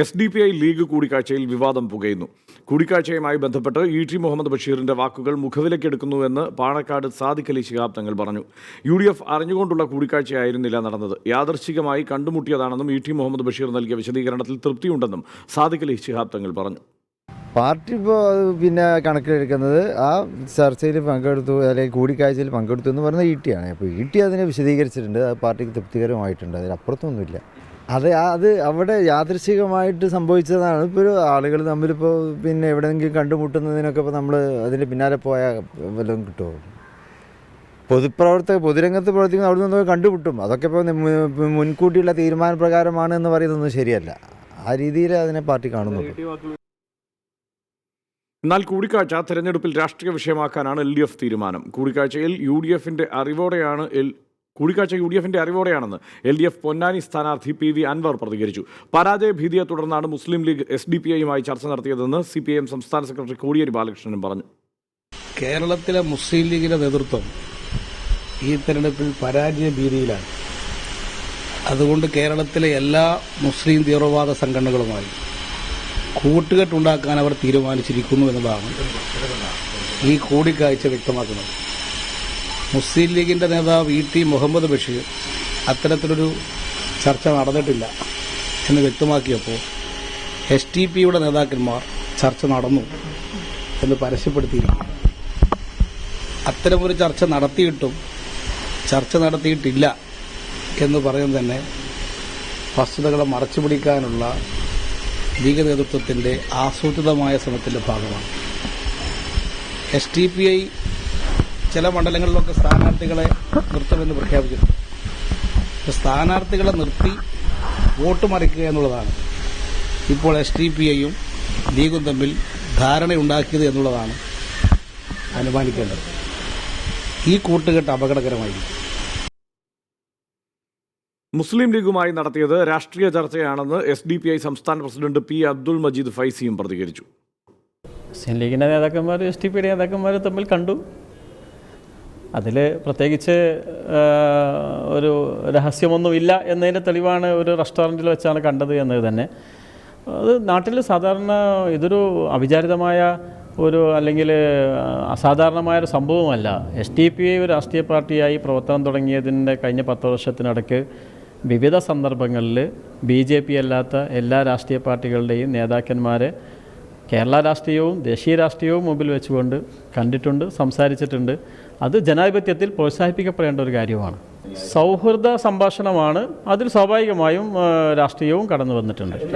S D P I League കൂടിക്കാഴ്ചയിൽ വിവാദം പുകയുന്നു. കൂടിക്കാഴ്ചയുമായി ബന്ധപ്പെട്ട് ഇ ടി മുഹമ്മദ് ബഷീറിന്റെ വാക്കുകൾ മുഖവിലക്കെടുക്കുന്നുവെന്ന് പാണക്കാട് സാദിഖ് അലി ശിഹാബ് തങ്ങൾ പറഞ്ഞു. യു ഡി എഫ് അറിഞ്ഞുകൊണ്ടുള്ള കൂടിക്കാഴ്ചയായിരുന്നില്ല നടന്നത്. യാദർശികമായി കണ്ടുമുട്ടിയതാണെന്നും ഇ ടി മുഹമ്മദ് ബഷീർ നൽകിയ വിശദീകരണത്തിൽ തൃപ്തിയുണ്ടെന്നും സാദിഖ് അലി ശിഹാബ് തങ്ങൾ പറഞ്ഞു. പാർട്ടി ഇപ്പോൾ പിന്നെ കണക്കിലെടുക്കുന്നത് ആ ചർച്ചയിൽ പങ്കെടുത്തു അല്ലെങ്കിൽ കൂടിക്കാഴ്ചയിൽ പങ്കെടുത്തു എന്ന് പറയുന്നത് ഇ ടി ആണ്. അപ്പോൾ ഇ ടി അതിനെ വിശദീകരിച്ചിട്ടുണ്ട്. അത് പാർട്ടിക്ക് തൃപ്തികരമായിട്ടുണ്ട്. അതിലപ്പുറത്തൊന്നുമില്ല അത് അത് അവിടെ യാദൃശികമായിട്ട് സംഭവിച്ചതാണ്. ഇപ്പോൾ ആളുകൾ തമ്മിലിപ്പോൾ പിന്നെ എവിടെയെങ്കിലും കണ്ടുമുട്ടുന്നതിനൊക്കെ ഇപ്പോൾ നമ്മൾ അതിന് പിന്നാലെ പോയാൽ വല്ലതും കിട്ടുമോ? പൊതുപ്രവർത്തക പൊതുരംഗത്ത് പ്രവർത്തിക്കുന്ന അവിടെ നിന്നൊക്കെ കണ്ടുമുട്ടും. അതൊക്കെ ഇപ്പോൾ മുൻകൂട്ടിയുള്ള തീരുമാനപ്രകാരമാണ് എന്ന് പറയുന്നതൊന്നും ശരിയല്ല. ആ രീതിയിൽ അതിനെ പാർട്ടി കാണുന്നുള്ളൂ എന്നാൽ കൂടിക്കാഴ്ച തെരഞ്ഞെടുപ്പിൽ രാഷ്ട്രീയ വിഷയമാക്കാനാണ് എൽ ഡി എഫ് തീരുമാനം. കൂടിക്കാഴ്ചയിൽ യു ഡി എഫിന്റെ അറിവോടെയാണ് എൽ കൂടിക്കാഴ്ച യു ഡി എഫിന്റെ അറിവോടെയാണെന്ന് എൽ ഡി എഫ് പൊന്നാനി സ്ഥാനാർത്ഥി പി വി അൻവർ പ്രതികരിച്ചു. പരാജയ ഭീതിയെ തുടർന്നാണ് Muslim League S D P ഐയുമായി ചർച്ച നടത്തിയതെന്ന് സി പി എം സംസ്ഥാന സെക്രട്ടറി കോടിയേരി ബാലകൃഷ്ണനും പറഞ്ഞു. കേരളത്തിലെ മുസ്ലിം ലീഗിന്റെ നേതൃത്വം ഈ തെരഞ്ഞെടുപ്പിൽ പരാജയ ഭീതിയിലാണ്. അതുകൊണ്ട് കേരളത്തിലെ എല്ലാ മുസ്ലിം തീവ്രവാദ സംഘടനകളുമായി കൂട്ടുകെട്ടുണ്ടാക്കാൻ അവർ തീരുമാനിച്ചിരിക്കുന്നു എന്നതാണ് ഈ കൂടിക്കാഴ്ച വ്യക്തമാക്കുന്നത്. മുസ്ലിം ലീഗിന്റെ നേതാവ് ഇ ടി മുഹമ്മദ് ബഷീർ അത്തരത്തിലൊരു ചർച്ച നടന്നിട്ടില്ല എന്ന് വ്യക്തമാക്കിയപ്പോൾ എസ് ടി പിയുടെ നേതാക്കന്മാർ ചർച്ച നടന്നു എന്ന് പരസ്യപ്പെടുത്തിയിരുന്നു. അത്തരമൊരു ചർച്ച നടത്തിയിട്ടും ചർച്ച നടത്തിയിട്ടില്ല എന്ന് പറയുന്നത് തന്നെ വസ്തുതകളെ മറച്ചുപിടിക്കാനുള്ള ലീഗ് നേതൃത്വത്തിന്റെ ആസൂത്രിതമായ ശ്രമത്തിന്റെ ഭാഗമാണ്. എസ് ടി പി ഐ ചില മണ്ഡലങ്ങളിലൊക്കെ സ്ഥാനാർത്ഥികളെ നിർത്തുമെന്ന് പ്രഖ്യാപിച്ചിട്ടുണ്ട്. സ്ഥാനാർത്ഥികളെ നിർത്തി വോട്ട് മറിക്കുക എന്നുള്ളതാണ്. ഇപ്പോൾ എസ് ടി പി ഐയും ലീഗും തമ്മിൽ ധാരണയുണ്ടാക്കിയത് എന്നുള്ളതാണ് അനുമാനിക്കേണ്ടത്. ഈ കൂട്ടുകെട്ട് അപകടകരമായിരിക്കും. മുസ്ലിം ലീഗുമായി നടത്തിയത് രാഷ്ട്രീയ ചർച്ചയാണെന്ന് എസ് ഡി പി ഐ സംസ്ഥാന പ്രസിഡന്റ് പി അബ്ദുൾ മജീദ് ഫൈസിയും പ്രതികരിച്ചു. മുസ്ലിം ലീഗിന്റെ നേതാക്കന്മാർ എസ് ഡി പിയുടെ നേതാക്കന്മാർ തമ്മിൽ കണ്ടു. അതിൽ പ്രത്യേകിച്ച് ഒരു രഹസ്യമൊന്നുമില്ല എന്നതിന്റെ തെളിവാണ് ഒരു റെസ്റ്റോറന്റിൽ വെച്ചാണ് കണ്ടത് എന്നത് തന്നെ. അത് നാട്ടിൽ സാധാരണ ഇതൊരു അവിചാരിതമായ ഒരു അല്ലെങ്കിൽ അസാധാരണമായ ഒരു സംഭവമല്ല. എസ് ടി പി ഐ ഒരു രാഷ്ട്രീയ പാർട്ടിയായി പ്രവർത്തനം തുടങ്ങിയതിന്റെ കഴിഞ്ഞ പത്ത് വർഷത്തിനിടയ്ക്ക് വിവിധ സന്ദർഭങ്ങളിൽ ബി ജെ പി അല്ലാത്ത എല്ലാ രാഷ്ട്രീയ പാർട്ടികളുടെയും നേതാക്കന്മാരെ കേരള രാഷ്ട്രീയവും ദേശീയ രാഷ്ട്രീയവും മുമ്പിൽ വെച്ചുകൊണ്ട് കണ്ടിട്ടുണ്ട് സംസാരിച്ചിട്ടുണ്ട്. അത് ജനാധിപത്യത്തിൽ പ്രോത്സാഹിപ്പിക്കപ്പെടേണ്ട ഒരു കാര്യമാണ്. സൗഹൃദ സംഭാഷണമാണ് അതിൽ സ്വാഭാവികമായും രാഷ്ട്രീയവും കടന്നു വന്നിട്ടുണ്ട്